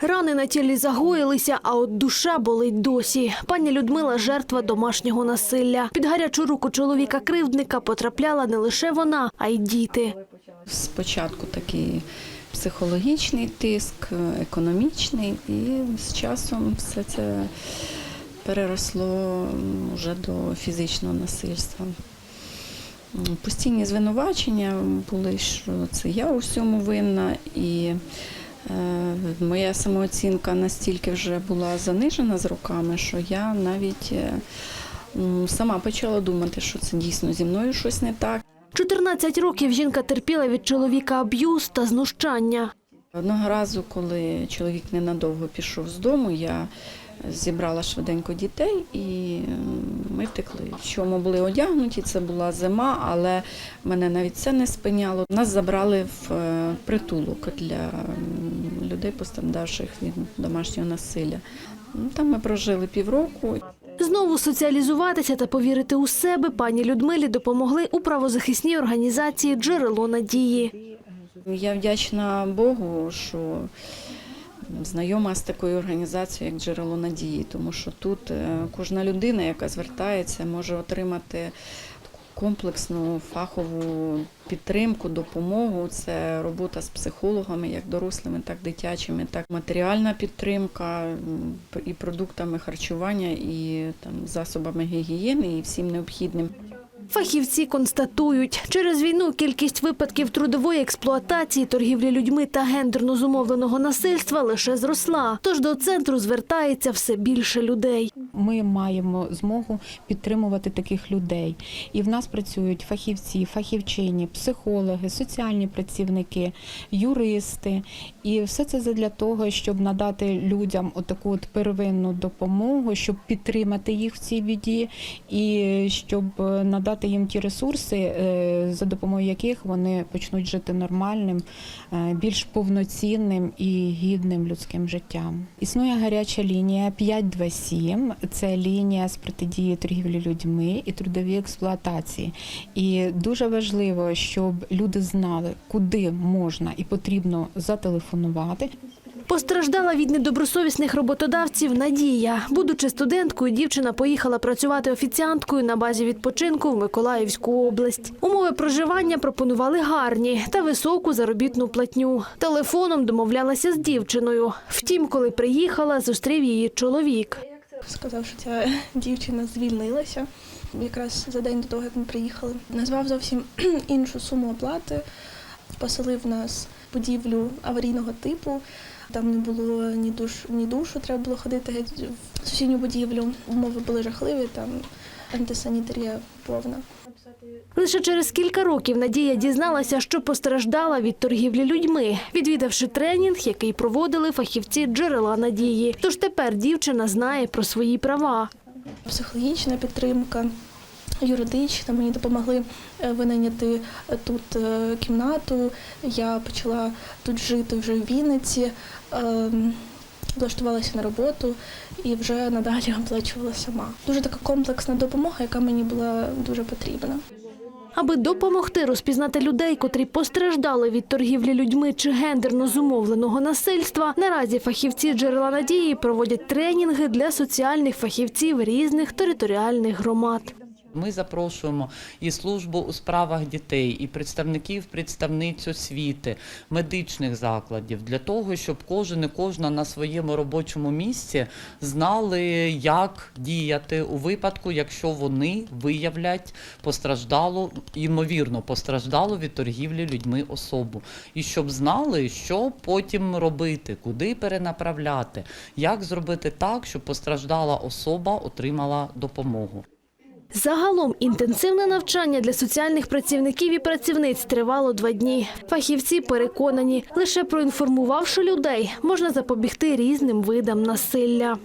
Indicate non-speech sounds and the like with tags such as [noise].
Рани на тілі загоїлися, а от душа болить досі. Пані Людмила – жертва домашнього насилля. Під гарячу руку чоловіка-кривдника потрапляла не лише вона, а й діти. Спочатку такий психологічний тиск, економічний, і з часом все це переросло вже до фізичного насильства. Постійні звинувачення були, що це я у всьому винна, і моя самооцінка настільки вже була занижена з роками, що я навіть е, сама почала думати, що це дійсно зі мною щось не так. 14 років жінка терпіла від чоловіка аб'юз та знущання. Одного разу, коли чоловік ненадовго пішов з дому, я зібрала швиденько дітей і ми втекли. В чому були одягнуті, це була зима, але мене навіть це не спиняло. Нас забрали в е, притулок для людей, постраждавших від домашнього насилля. Ну, Там ми прожили півроку. Знову соціалізуватися та повірити у себе пані Людмилі допомогли у правозахисній організації «Джерело надії». Я вдячна Богу, що знайома з такою організацією, як джерело надії, тому що тут е, кожна людина, яка звертається, може отримати комплексну фахову підтримку, допомогу. Це робота з психологами, як дорослими, так дитячими, так матеріальна підтримка і продуктами харчування, і там засобами гігієни, і всім необхідним. Фахівці констатують, через війну кількість випадків трудової експлуатації, торгівлі людьми та гендерно зумовленого насильства лише зросла. Тож до центру звертається все більше людей. Ми маємо змогу підтримувати таких людей. І в нас працюють фахівці, фахівчині, психологи, соціальні працівники, юристи. І все це для того, щоб надати людям отаку от первинну допомогу, щоб підтримати їх в цій біді, і щоб е, надати їм ті ресурси, е, за допомогою яких вони почнуть жити нормальним, е, більш повноцінним і гідним людським життям. Існує гаряча лінія 527 – це лінія з протидії торгівлі людьми і трудовій експлуатації. І дуже важливо, щоб люди знали, куди можна і потрібно зателефонувати. Постраждала від недобросовісних роботодавців Надія. Будучи студенткою, дівчина поїхала працювати офіціанткою на базі відпочинку в Миколаївську область. Умови проживання пропонували гарні та високу заробітну платню. Телефоном домовлялася з дівчиною. Втім, коли приїхала, зустрів її чоловік. Сказав, що ця дівчина звільнилася якраз за день до того, як ми приїхали. Назвав зовсім іншу суму оплати, поселив нас будівлю аварійного типу. Там не було ні душ, ні душу, треба було ходити геть в сусідню будівлю. Умови були жахливі, там антисанітарія повна. Лише через кілька років Надія дізналася, що постраждала від торгівлі людьми, відвідавши тренінг, який проводили фахівці джерела надії. Тож тепер дівчина знає про свої права. Психологічна підтримка, юридична. Мені допомогли е, винайняти е, тут е, кімнату. Я почала тут жити вже в Вінниці, ем, влаштувалася на роботу і вже надалі [laughs] оплачувала сама. Дуже така комплексна допомога, яка мені була дуже потрібна. Аби допомогти розпізнати людей, котрі постраждали від торгівлі людьми чи гендерно зумовленого насильства, наразі фахівці джерела надії проводять тренінги для соціальних фахівців різних територіальних громад. Ми запрошуємо і службу у справах дітей, і представників, представниць освіти, медичних закладів для того, щоб кожен і кожна на своєму робочому місці знали, як діяти у випадку, якщо вони виявлять постраждалу, ймовірно, постраждалу від торгівлі людьми особу, і щоб знали, що потім робити, куди перенаправляти, як зробити так, щоб постраждала особа отримала допомогу. Загалом інтенсивне навчання для соціальних працівників і працівниць тривало два дні. Фахівці переконані, лише проінформувавши людей, можна запобігти різним видам насилля.